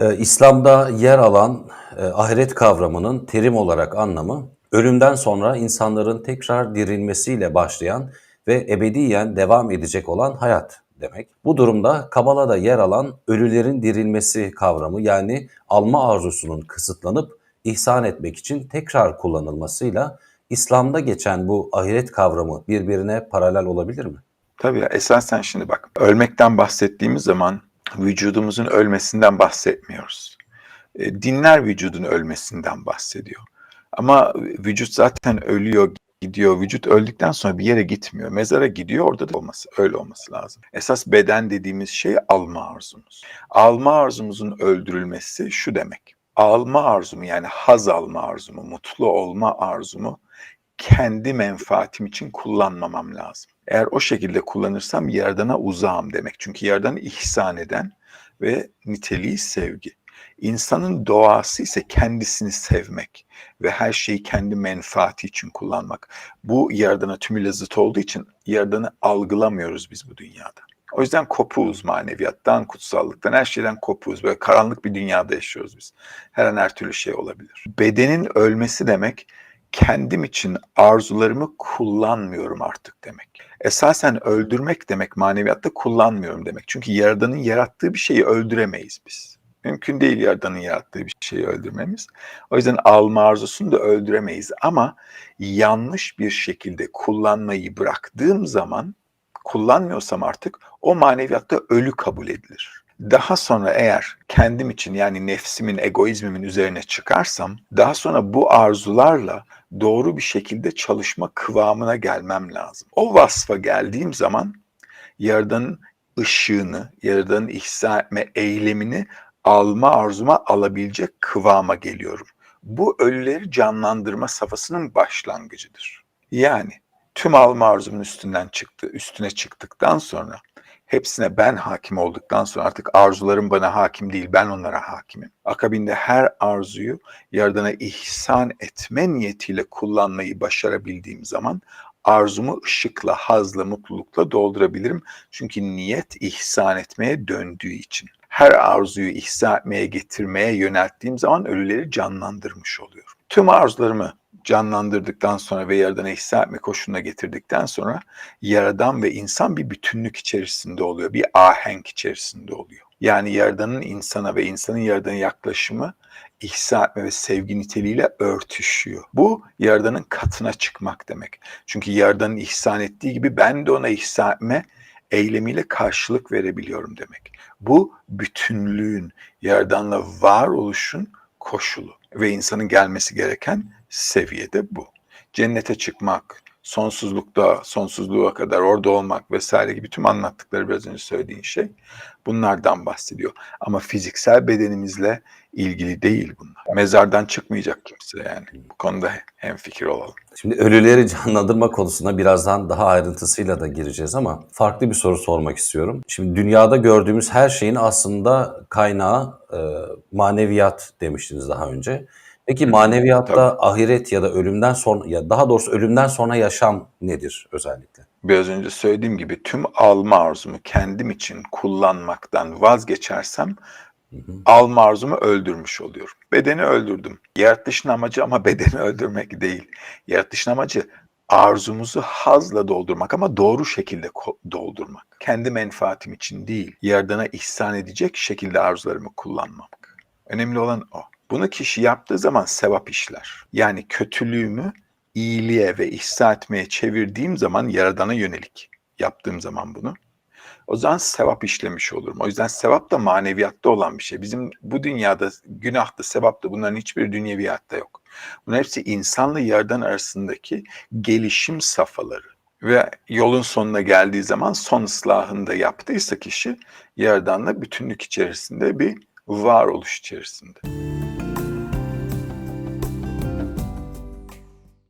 Ee, İslam'da yer alan e, ahiret kavramının terim olarak anlamı, ölümden sonra insanların tekrar dirilmesiyle başlayan ve ebediyen devam edecek olan hayat demek. Bu durumda Kabala'da yer alan ölülerin dirilmesi kavramı yani alma arzusunun kısıtlanıp ihsan etmek için tekrar kullanılmasıyla İslam'da geçen bu ahiret kavramı birbirine paralel olabilir mi? Tabii ya, esasen şimdi bak ölmekten bahsettiğimiz zaman vücudumuzun ölmesinden bahsetmiyoruz. E, dinler vücudun ölmesinden bahsediyor. Ama vücut zaten ölüyor, gidiyor. Vücut öldükten sonra bir yere gitmiyor. Mezara gidiyor, orada da olması, öyle olması lazım. Esas beden dediğimiz şey alma arzumuz. Alma arzumuzun öldürülmesi şu demek. Alma arzumu yani haz alma arzumu, mutlu olma arzumu kendi menfaatim için kullanmamam lazım. Eğer o şekilde kullanırsam Yaradan'a uzağım demek. Çünkü Yaradan'ı ihsan eden ve niteliği sevgi. İnsanın doğası ise kendisini sevmek ve her şeyi kendi menfaati için kullanmak. Bu Yaradan'a tümüyle zıt olduğu için Yaradan'ı algılamıyoruz biz bu dünyada. O yüzden kopuğuz maneviyattan, kutsallıktan, her şeyden kopuğuz. Böyle karanlık bir dünyada yaşıyoruz biz. Her an her türlü şey olabilir. Bedenin ölmesi demek kendim için arzularımı kullanmıyorum artık demek. Esasen öldürmek demek maneviyatta kullanmıyorum demek. Çünkü Yaradan'ın yarattığı bir şeyi öldüremeyiz biz. Mümkün değil Yaradan'ın yarattığı bir şeyi öldürmemiz. O yüzden alma arzusunu da öldüremeyiz. Ama yanlış bir şekilde kullanmayı bıraktığım zaman kullanmıyorsam artık o maneviyatta ölü kabul edilir. Daha sonra eğer kendim için yani nefsimin, egoizmimin üzerine çıkarsam daha sonra bu arzularla doğru bir şekilde çalışma kıvamına gelmem lazım. O vasfa geldiğim zaman Yaradan'ın ışığını, Yaradan'ın ihsan etme eylemini alma arzuma alabilecek kıvama geliyorum. Bu ölüleri canlandırma safhasının başlangıcıdır. Yani tüm alma arzumun üstünden çıktı, üstüne çıktıktan sonra hepsine ben hakim olduktan sonra artık arzularım bana hakim değil, ben onlara hakimim. Akabinde her arzuyu Yaradan'a ihsan etme niyetiyle kullanmayı başarabildiğim zaman arzumu ışıkla, hazla, mutlulukla doldurabilirim. Çünkü niyet ihsan etmeye döndüğü için. Her arzuyu ihsan etmeye, getirmeye yönelttiğim zaman ölüleri canlandırmış oluyorum. Tüm arzularımı canlandırdıktan sonra ve Yaradan'a ihsan etme koşuluna getirdikten sonra Yaradan ve insan bir bütünlük içerisinde oluyor, bir ahenk içerisinde oluyor. Yani Yaradan'ın insana ve insanın Yaradan'a yaklaşımı ihsan etme ve sevgi niteliğiyle örtüşüyor. Bu Yaradan'ın katına çıkmak demek. Çünkü Yaradan'ın ihsan ettiği gibi ben de ona ihsan etme eylemiyle karşılık verebiliyorum demek. Bu bütünlüğün, Yaradan'la varoluşun koşulu ve insanın gelmesi gereken seviyede bu. Cennete çıkmak, sonsuzlukta, sonsuzluğa kadar orada olmak vesaire gibi tüm anlattıkları biraz önce söylediğin şey bunlardan bahsediyor. Ama fiziksel bedenimizle ilgili değil bunlar. Mezardan çıkmayacak kimse yani. Bu konuda hemfikir olalım. Şimdi ölüleri canlandırma konusuna birazdan daha ayrıntısıyla da gireceğiz ama farklı bir soru sormak istiyorum. Şimdi dünyada gördüğümüz her şeyin aslında kaynağı e, maneviyat demiştiniz daha önce. Peki maneviyatta Tabii. ahiret ya da ölümden sonra ya daha doğrusu ölümden sonra yaşam nedir özellikle? Biraz önce söylediğim gibi tüm alma arzumu kendim için kullanmaktan vazgeçersem alma arzumu öldürmüş oluyorum. Bedeni öldürdüm. Yaratılışın amacı ama bedeni öldürmek değil. Yaratılışın amacı arzumuzu hazla doldurmak ama doğru şekilde doldurmak. Kendi menfaatim için değil, Yaradan'a ihsan edecek şekilde arzularımı kullanmak. Önemli olan o. Bunu kişi yaptığı zaman sevap işler. Yani kötülüğümü iyiliğe ve ihsan etmeye çevirdiğim zaman Yaradan'a yönelik yaptığım zaman bunu. O zaman sevap işlemiş olurum. O yüzden sevap da maneviyatta olan bir şey. Bizim bu dünyada günah da sevap da bunların hiçbir dünyevi hayatta yok. Bunların hepsi insanla Yaradan arasındaki gelişim safhaları. Ve yolun sonuna geldiği zaman son ıslahında yaptıysa kişi Yaradan'la bütünlük içerisinde bir varoluş içerisinde.